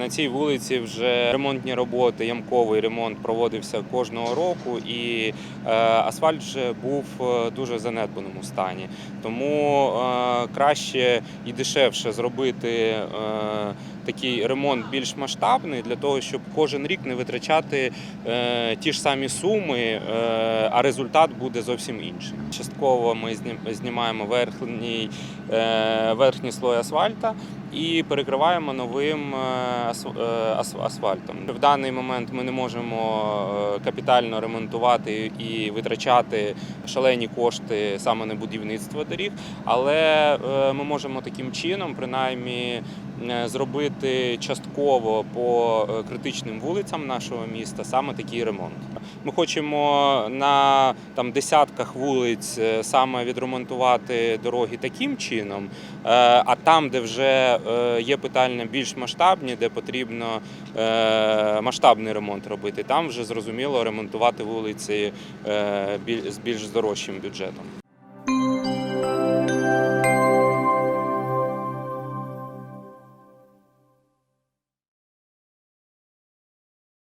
На цій вулиці вже ремонтні роботи, ямковий ремонт проводився кожного року, і е, асфальт вже був е, дуже в занедбаному стані. Тому е, краще і дешевше зробити такий ремонт більш масштабний для того, щоб кожен рік не витрачати ті ж самі суми, а результат буде зовсім інший. Частково ми знімаємо верхній, верхній слой асфальта і перекриваємо новим е, е, асфальтом. В даний момент ми не можемо е, капітально ремонтувати і витрачати шалені кошти саме на будівництво доріг, але ми можемо таким чином, принаймні, зробити частково по критичним вулицям нашого міста саме такий ремонт. Ми хочемо на там десятках вулиць саме відремонтувати дороги таким чином, а там, де вже є питання більш масштабні, де потрібно е, масштабний ремонт робити, там вже зрозуміло ремонтувати вулиці е, з більш дорожчим бюджетом.